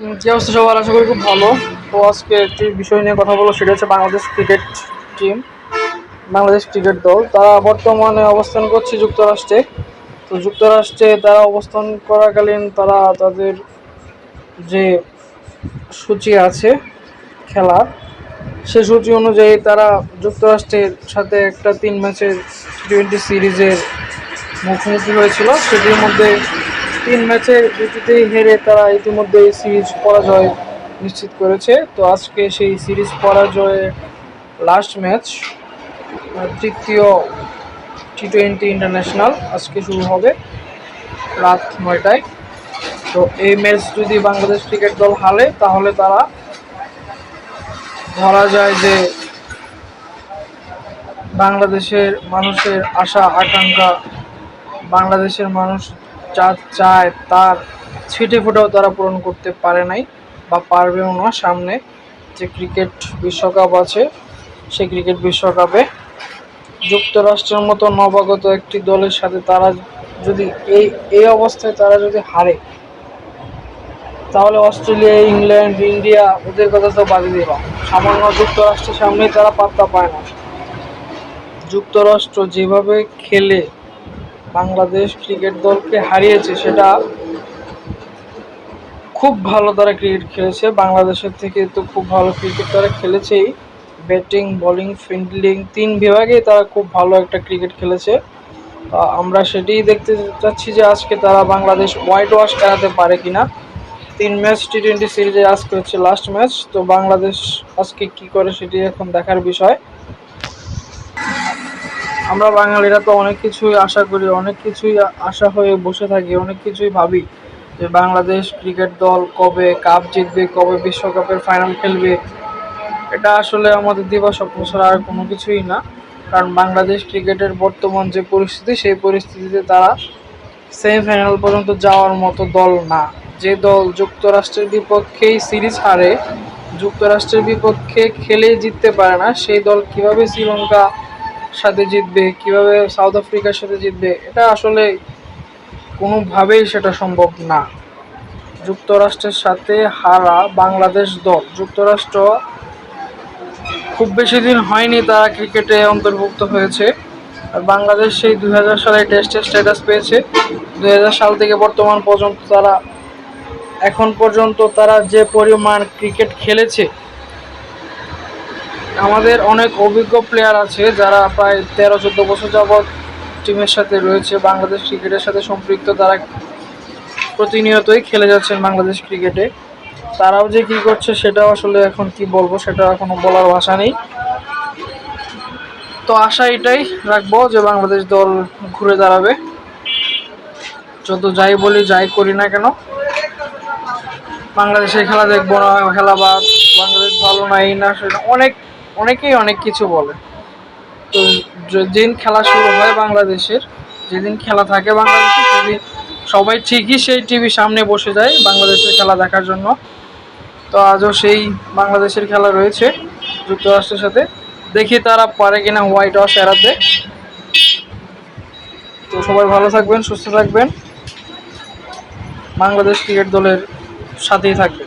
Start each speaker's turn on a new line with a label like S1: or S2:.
S1: কি অবস্থা সবার আশা করি খুব ভালো। তো আজকে একটি বিষয় নিয়ে কথা বলব, সেটা হচ্ছে Bangladesh cricket team, Bangladesh cricket দল। তারা বর্তমানে অবস্থান করছে যুক্তরাষ্ট্রে। তো যুক্তরাষ্ট্রে তারা অবস্থান করাকালীন তারা তাদের যে সূচি আছে খেলার, সে সূচি অনুযায়ী তারা যুক্তরাষ্ট্রের সাথে একটা তিন ম্যাচের টোয়েন্টি সিরিজের মুখোমুখি হয়েছিল। সেটির মধ্যে তিন ম্যাচের দুটিতেই হেরে তারা ইতিমধ্যে এই সিরিজ পরাজয় নিশ্চিত করেছে। তো আজকে সেই সিরিজ পরাজয়ে লাস্ট ম্যাচ তৃতীয় টি টোয়েন্টি ইন্টারন্যাশনাল আজকে শুরু হবে রাত নয়টায়। তো এই ম্যাচ যদি বাংলাদেশ ক্রিকেট দল হারে, তাহলে তারা ধরা যায় যে বাংলাদেশের মানুষের আশা, আকাঙ্ক্ষা বাংলাদেশের মানুষ যা চায়, তার ছিটে ফোটাও তারা পূরণ করতে পারে নাই বা পারবেও না সামনে যে ক্রিকেট বিশ্বকাপ আছে সেই ক্রিকেট বিশ্বকাপে। যুক্তরাষ্ট্রের মতো নবাগত একটি দলের সাথে তারা যদি এই এই অবস্থায় তারা যদি হারে, তাহলে অস্ট্রেলিয়া, ইংল্যান্ড, ইন্ডিয়া ওদের কথা তো বাদই দিলাম। সামান্য যুক্তরাষ্ট্রের সামনেই তারা পাত্তা পায় না। যুক্তরাষ্ট্র যেভাবে খেলে বাংলাদেশ ক্রিকেট দলকে হারিয়েছে, সেটা খুব ভালো তারা ক্রিকেট খেলেছে। বাংলাদেশের থেকে তো খুব ভালো ক্রিকেট তারা খেলেছেই। ব্যাটিং, বোলিং, ফিল্ডিং তিন বিভাগেই তারা খুব ভালো একটা ক্রিকেট খেলেছে। আমরা সেটাই দেখতে চাচ্ছি যে আজকে তারা বাংলাদেশ হোয়াইট ওয়াশ এড়াতে পারে কিনা। তিন ম্যাচ টি টোয়েন্টি সিরিজে আজকে হচ্ছে লাস্ট ম্যাচ তো বাংলাদেশ আজকে কি করে সেটি এখন দেখার বিষয়। আমরা বাঙালিরা তো অনেক কিছুই আশা করি, অনেক কিছুই আশা হয়ে বসে থাকি, অনেক কিছুই ভাবি যে বাংলাদেশ ক্রিকেট দল কবে কাপ জিতবে, কবে বিশ্বকাপের ফাইনাল খেলবে। এটা আসলে আমাদের দিবা স্বপ্ন ছাড়া আর কোনো কিছুই না। কারণ বাংলাদেশ ক্রিকেটের বর্তমান যে পরিস্থিতি, সেই পরিস্থিতিতে তারা সেমিফাইনাল পর্যন্ত যাওয়ার মতো দল না। যে দল যুক্তরাষ্ট্রের বিপক্ষেই সিরিজ হারে, যুক্তরাষ্ট্রের বিপক্ষে খেলে জিততে পারে না, সেই দল কীভাবে শ্রীলঙ্কা সাথে জিতবে, কীভাবে সাউথ আফ্রিকার সাথে জিতবে, এটা আসলে কোনোভাবেই সেটা সম্ভব না। যুক্তরাষ্ট্রের সাথে হারা বাংলাদেশ দল। যুক্তরাষ্ট্র খুব বেশি দিন হয়নি তারা ক্রিকেটে অন্তর্ভুক্ত হয়েছে। আর বাংলাদেশ সেই দুই হাজার সালে টেস্টের স্ট্যাটাস পেয়েছে। দুই হাজার সাল থেকে বর্তমান পর্যন্ত তারা, এখন পর্যন্ত তারা যে পরিমাণ ক্রিকেট খেলেছে আমাদের অনেক অভিজ্ঞ প্লেয়ার আছে যারা প্রায় তেরো, চোদ্দ বছর যাবৎ টিমের সাথে রয়েছে, বাংলাদেশ ক্রিকেটের সাথে সম্পৃক্ত, তারা প্রতিনিয়তই খেলে যাচ্ছেন বাংলাদেশ ক্রিকেটে তারাও যে কি করছে সেটাও আসলে এখন কি বলব, সেটা এখনও বলার ভাষা নেই। তো আশা এটাই রাখব যে বাংলাদেশ দল ঘুরে দাঁড়াবে। যত যাই বলি যাই করি না কেন, বাংলাদেশের খেলা দেখব না, খেলা বা বাংলাদেশ ভালো না এই না, সেটা অনেক অনেকেই অনেক কিছু বলে। তো যেদিন খেলা শুরু হয় বাংলাদেশের, যেদিন খেলা থাকে বাংলাদেশে, সেদিন সবাই ঠিকই সেই টিভির সামনে বসে যায় বাংলাদেশের খেলা দেখার জন্য। তো আজও সেই বাংলাদেশের খেলা রয়েছে যুক্তরাষ্ট্রের সাথে। দেখি তারা পারে কিনা হোয়াইট হাউস এড়াতে। তো সবাই ভালো থাকবেন, সুস্থ থাকবেন। বাংলাদেশ ক্রিকেট দলের সাথেই থাকবেন।